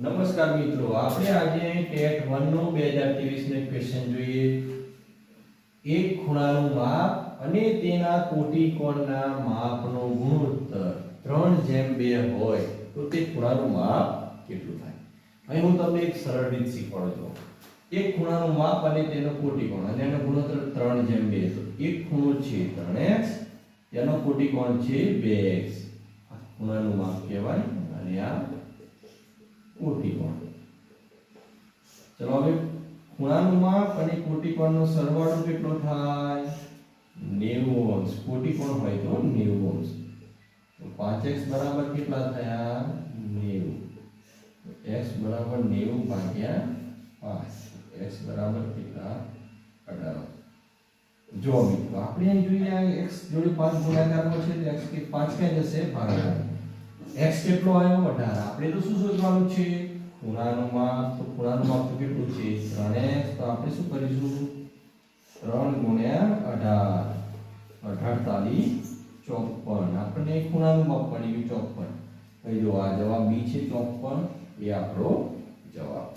નમસ્કાર મિત્રો, આપણે આજે ટેટ 1 નો 2023 નો ક્વેશ્ચન જોઈએ. એક ખૂણાનું માપ અને તેના કોટિકોણના માપનો ગુણોત્તર. 3 જેમ 2 હોય, તો તે ખૂણાનું માપ કેટલું થાય? અહીં હું તમને એક સરળ રીત શીખવાડું છું. એક ખૂણાનું માપ અને તેનો કોટિકોણ, અને એનો ગુણોત્તર 3 જેમ 2 તો એક ખૂણો છે 3x એનો કોટિકોણ છે 2x આ ખૂણાનું માપ કહેવાય, અને આ કોટિકોણ ચલો હવે ખૂણાનું માપ અને કોટિકોણનો સરવાળો કેટલો થાય? 90 અંશ કોટિકોણ હોય તો 90 અંશ તો 5x બરાબર કેટલા થયા? 90 તો x બરાબર 90 ભાગ્યા 5 x બરાબર કેટલા? 18 જો મિત્રો, આપણે અહીં જોઈએ આ x જોડે 5 ગુણાકારમાં છે, તો x કે 5 ક્યાં જશે? ભાગાકાર x કેટલો આવ્યો? 18 આપણે તો શું શોધવાનું છે? ખૂણાનું તો માપ તો કેટલું છે? ત્રણે, તો આપણે શું કરીશું? ત્રણ ગુણ્યા 18 18 તાલી 54 આપણને ખૂણાનું માપ મળી ગયું ચોપન. કહી જો આ જવાબ બી છે 54 એ આપણો જવાબ.